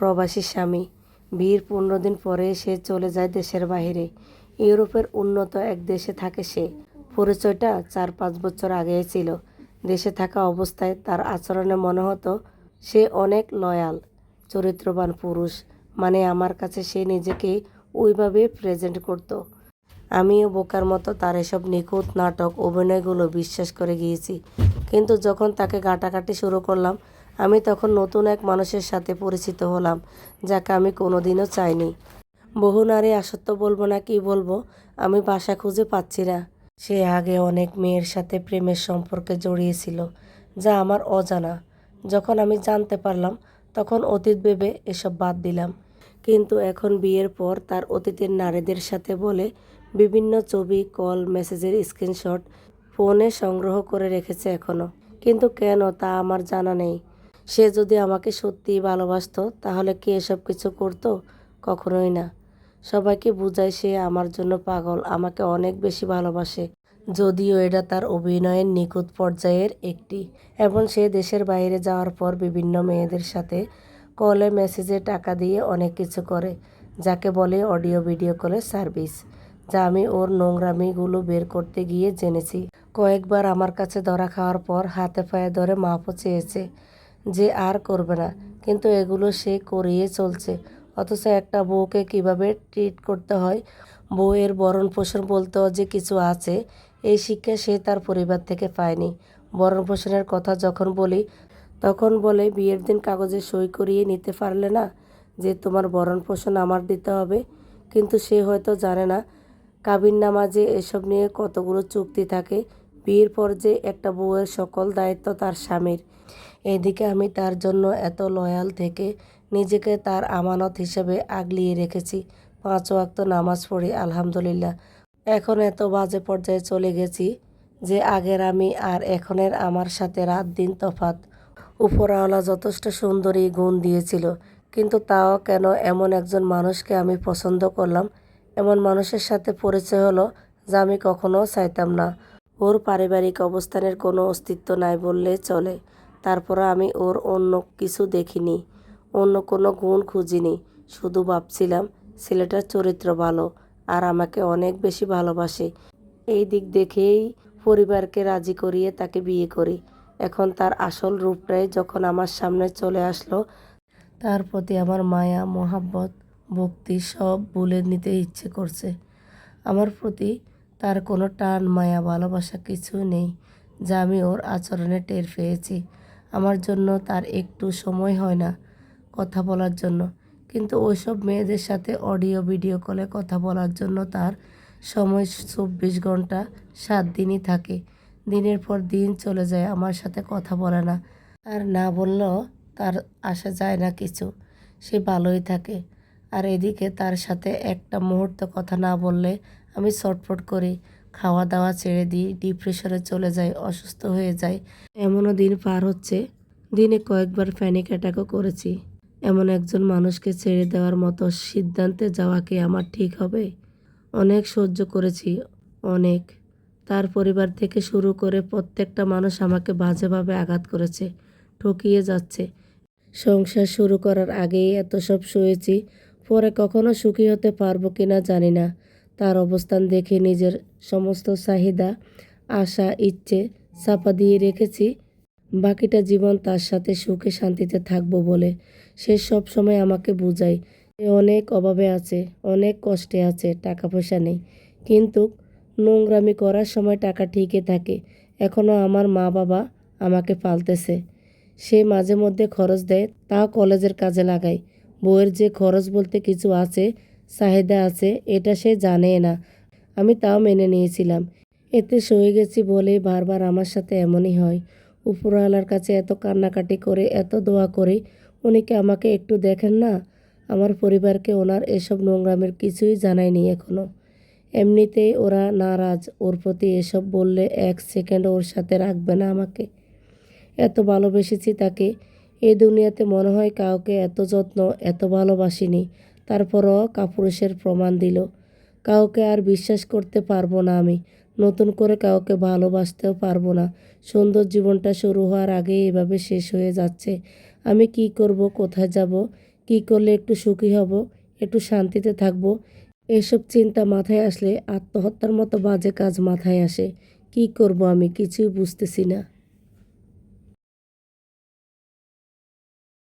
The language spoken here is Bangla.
প্রবাসী স্বামী। বিয়ের পনেরো দিন পরে সে চলে যায় দেশের বাইরে ইউরোপের উন্নত এক দেশে থাকে সে। পরিচয়টা চার পাঁচ বছর আগে ছিল। দেশে থাকা অবস্থায় তার আচরণে মনে হতো সে অনেক লয়াল, চরিত্রবান পুরুষ। মানে আমার কাছে সে নিজেকে ওইভাবে প্রেজেন্ট করতো। আমিও বোকার মতো তার এসব নিখুঁত নাটক, অভিনয়গুলো বিশ্বাস করে গিয়েছি। কিন্তু যখন তাকে গাঁটাকাটি শুরু করলাম আমি তখন নতুন এক মানুষের সাথে পরিচিত হলাম, যাকে আমি কোনোদিনও চাইনি। বহু নারী আসত্ব বলব না কি বলব, আমি বাসা খুঁজে পাচ্ছি না। সে আগে অনেক মেয়ের সাথে প্রেমের সম্পর্কে জড়িয়েছিল, যা আমার অজানা। যখন আমি জানতে পারলাম, তখন অতীত ভেবে এসব বাদ দিলাম। কিন্তু এখন বিয়ের পর তার অতীতের নারীদের সাথে বলে বিভিন্ন ছবি, কল, মেসেজের স্ক্রিনশট, ফোনে সংগ্রহ করে রেখেছে এখনও কিন্তু কেন তা আমার জানা নেই। সে যদি আমাকে সত্যিই ভালোবাসতো, তাহলে কি এসব কিছু করতো? কখনোই না। সবাইকে বুঝায় সে আমার জন্য পাগল, আমাকে অনেক বেশি ভালোবাসে। যদিও এটা তার অভিনয়ের নিখুঁত পর্যায়ের একটি। এবং সে দেশের বাইরে যাওয়ার পর বিভিন্ন মেয়েদের সাথে কলে মেসেজে টাকা দিয়ে অনেক কিছু করে, যাকে বলে অডিও ভিডিও কলের সার্ভিস, যা আমি ওর নোংরামিগুলো বের করতে গিয়ে জেনেছি। কয়েকবার আমার কাছে ধরা খাওয়ার পর হাতে পায়ে ধরে মাপও চেয়েছে। যে আর করবে না। কিন্তু এগুলো সে করিয়ে চলছে। অথচ একটা বউকে কীভাবে ট্রিট করতে হয়? বউয়ের বরণ পোষণ বলতেও যে কিছু আছে, এই শিক্ষা সে তার পরিবার থেকে পায়নি। বরণ পোষণের কথা যখন বলি, তখন বলে, বিয়ের দিন কাগজে সই করিয়ে নিতে পারলে না যে তোমার বরণ পোষণ আমার দিতে হবে? কিন্তু সে হয়তো জানে না। কাবিন নামাজে এসব নিয়ে কতগুলো চুক্তি থাকে, বিয়ের পর যে একটা বউয়ের সকল দায়িত্ব তার স্বামীর। এদিকে আমি তার জন্য এত লয়াল থেকে নিজেকে তার আমানত হিসেবে আগলিয়ে রেখেছি। পাঁচ ওয়াক্ত নামাজ পড়ি, আলহামদুলিল্লাহ। এখন এত বাজে পর্যায়ে চলে গেছি যে আগের আমি আর এখনের আমার সাথে রাত দিন তফাত উপরওয়ালা যথেষ্ট সুন্দরী গুণ দিয়েছিল, কিন্তু তাও কেন এমন একজন মানুষকে আমি পছন্দ করলাম? এমন মানুষের সাথে পরিচয় হলো যা আমি কখনো চাইতাম না। ওর পারিবারিক অবস্থানের কোনো অস্তিত্ব নাই বললে চলে। তারপরও আমি ওর অন্য কিছু দেখিনি, অন্য কোনো গুণ খুঁজিনি। শুধু ভাবছিলাম ছেলেটার চরিত্র ভালো আর আমাকে অনেক বেশি ভালোবাসে। এই দিক দেখেই পরিবারকে রাজি করিয়ে তাকে বিয়ে করি। এখন তার আসল রূপটাই যখন আমার সামনে চলে আসলো, তার প্রতি আমার মায়া, মোহাব্বত, ভক্তি সব ভুলে নিতে ইচ্ছে করছে। আমার প্রতি তার কোনো টান, মায়া, ভালোবাসা কিছু নেই, যা আমি ওর আচরণে টের পেয়েছি। আমার জন্য তার একটু সময় হয় না কথা বলার জন্য। কিন্তু ওইসব মেয়েদের সাথে অডিও, ভিডিও কলে কথা বলার জন্য তার সময় চব্বিশ ঘণ্টা সাত দিনই থাকে। দিনের পর দিন চলে যায়, আমার সাথে কথা বলে না। আর না বললেও তার আসা যায় না কিছু। সে ভালোই থাকে। আর এদিকে তার সাথে একটা মুহূর্ত কথা না বললে আমি ছটফট করি। খাওয়া দাওয়া ছেড়ে দিই ডিপ্রেশনে চলে যাই অসুস্থ হয়ে যাই এমনও দিন পার হচ্ছে। দিনে কয়েকবার প্যানিক অ্যাটাকও করেছি। এমন একজন মানুষকে ছেড়ে দেওয়ার মতো সিদ্ধান্তে যাওয়া কি আমার ঠিক হবে? অনেক সহ্য করেছি, অনেক। তার পরিবার থেকে শুরু করে প্রত্যেকটা মানুষ আমাকে বাজেভাবে আঘাত করেছে, ঠকিয়ে যাচ্ছে। সংসার শুরু করার আগেই এত সব শুয়েছি, পরে কখনো সুখী হতে পারব কিনা জানি না। তার অবস্থান দেখে নিজের সমস্ত চাহিদা, আশা, ইচ্ছে চাপা দিয়ে রেখেছি। বাকিটা জীবন তার সাথে সুখে শান্তিতে থাকব বলে সে সব সময় আমাকে বুঝায়। সে অনেক অভাবে আছে, অনেক কষ্টে আছে টাকা পয়সা নেই। কিন্তু নোংরামি করার সময় টাকা ঠিকই থাকে। এখনও আমার মা বাবা আমাকে পালতেছে। সে মাঝে মধ্যে খরচ দেয়, তাও কলেজের কাজে লাগায়। বইয়ের যে খরচ বলতে কিছু আছে চাহিদা আছে, এটা সে জানে না। আমি তাও মেনে নিয়েছিলাম। এতে সয়ে গেছি বলেই বারবার আমার সাথে এমনই হয়। উপরওয়ালার কাছে এত কান্নাকাটি করে, এত দোয়া করে, উনি কি আমাকে একটু দেখেন না? আমার পরিবারকে ওনার এসব নোংরামের কিছুই জানায়নি এখনও এমনিতেই ওরা নারাজ, ওর প্রতি এসব বললে এক সেকেন্ড ওর সাথে রাখবে না আমাকে। এত ভালোবেসেছি তাকে। এই দুনিয়াতে মনে হয় কাউকে এত যত্ন, এত ভালোবাসিনি। তারপরও কাপুরুষের প্রমাণ দিল। কাউকে আর বিশ্বাস করতে পারব না আমি। নতুন করে কাউকে ভালোবাসতেও পারব না। সুন্দর জীবনটা শুরু হওয়ার আগে এভাবে শেষ হয়ে যাচ্ছে। আমি কি করব? কোথায় যাব? কি করলে একটু সুখী হব? একটু শান্তিতে থাকব? এসব চিন্তা মাথায় আসলে আত্মহত্যার মতো বাজে কাজ মাথায় আসে। কি করব আমি? কিছুই বুঝতেছি না।